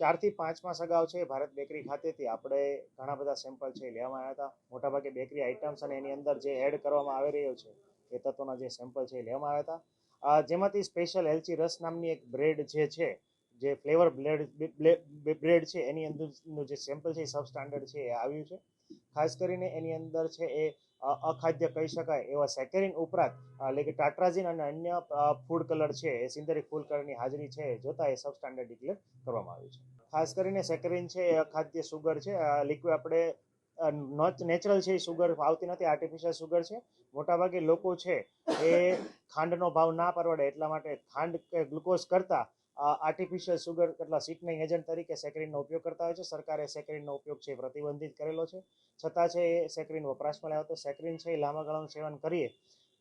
ચારથી પાંચ માસ અગાઉ છે ભારત બેકરી ખાતેથી. આપણે ઘણા બધા સેમ્પલ છે લેવામાં આવ્યા હતા. મોટાભાગે બેકરી આઇટમ્સ અને એની અંદર જે એડ કરવામાં આવી રહ્યો છે, એ તત્વોના જે સેમ્પલ છે એ લેવામાં આવ્યા હતા. જેમાંથી સ્પેશિયલ એલચી રસ નામની એક બ્રેડ જે છે, જે ફ્લેવર બ્લેડ બ્રેડ છે, એની અંદરનું જે સેમ્પલ છે એ સબ સ્ટાન્ડર્ડ છે એ આવ્યું છે. ખાસ કરીને એની અંદર છે એ અખાદ્ય કહી શકાય, એવા સેકેરિન ઉપરાંત એટલે કે ટાટ્રાઝિન અને અન્ય ફૂડ કલર છે, એ સિન્થેટિક ફૂડ કલરની હાજરી છે, એ જોતા એ સબ સ્ટાન્ડર્ડ ડિક્લેર કરવામાં આવ્યું છે. ખાસ કરીને સેકેરિન છે એ અખાદ્ય સુગર છે લિક્વિડ આપણે નેચરલ છે એ સુગર, આવતી નથી આર્ટિફિશિયલ સુગર છે. મોટાભાગે લોકો છે એ ખાંડનો ભાવ ના પરવડે, એટલા માટે ખાંડ કે ગ્લુકોઝ કરતાં આર્ટિફિશિયલ સુગર કેટલા સીટનિંગ એજન્ટ તરીકે સેક્રીનનો ઉપયોગ કરતા હોય છે. સરકારે સેક્રીનનો ઉપયોગ છે પ્રતિબંધિત કરેલો છે. છતાં છે એ સેક્રીન વપરાશમાં લેવા તો સેક્રિન છે એ લાંબા ગાળાનું સેવન કરીએ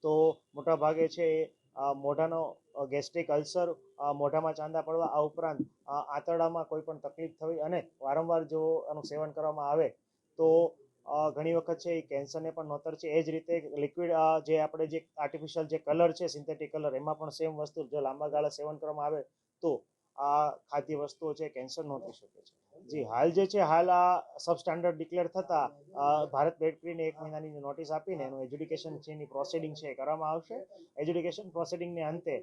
તો મોટા ભાગે છે એ મોઢાનો ગેસ્ટ્રિક અલ્સર મોઢામાં ચાંદા પડવા, આ ઉપરાંત આંતરડામાં કોઈ પણ તકલીફ થવી અને વારંવાર જો આનું સેવન કરવામાં આવે તો ઘણી વખત છે એ કેન્સરને પણ નોતર છે. એ જ રીતે લિક્વિડ જે આપણે જે આર્ટિફિશિયલ જે કલર છે સિન્થેટિક કલર એમાં પણ સેમ વસ્તુ, જો લાંબા ગાળા સેવન કરવામાં આવે તો આ ખાદ્ય વસ્તુઓ છે કેન્સર નોંધી શકે છે. જી, હાલ જે છે, હાલ આ સબ સ્ટાન્ડર્ડ ડિક્લેર થતા ભારત બેકરીને એક મહિનાની નોટિસ આપીને એનું એજ્યુકેશન છે, એની પ્રોસિડિંગ છે કરવામાં આવશે. એજ્યુકેશન પ્રોસિડિંગને અંતે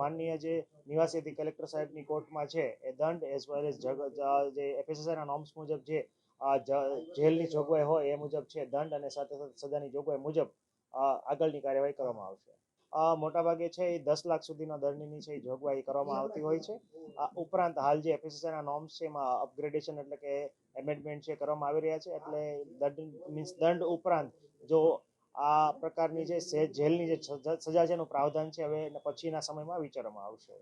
માનનીય જે નિવાસી કલેક્ટર સાહેબની કોર્ટમાં છે, એ દંડ એઝ વેલ એઝ જે એફએસએસઆઈના નોર્મ્સ મુજબ જે જેલની જોગવાઈ હોય એ મુજબ છે દંડ અને સાથે સાથે સજાની જોગવાઈ મુજબ આગળની કાર્યવાહી કરવામાં આવશે. મોટાભાગે છે એ દસ લાખ સુધીના દંડની છે એ જોગવાઈ કરવામાં આવતી હોય છે. આ ઉપરાંત હાલ જે એફએસએસઆઈના નોર્મ્સ છે એમાં અપગ્રેડેશન એટલે કે એમેન્ડમેન્ટ છે કરવામાં આવી રહ્યા છે, એટલે દંડ મીન્સ દંડ ઉપરાંત જો આ પ્રકારની જે જેલની જે સજા છે એનું પ્રાવધાન છે, હવે પછીના સમયમાં વિચારવામાં આવશે.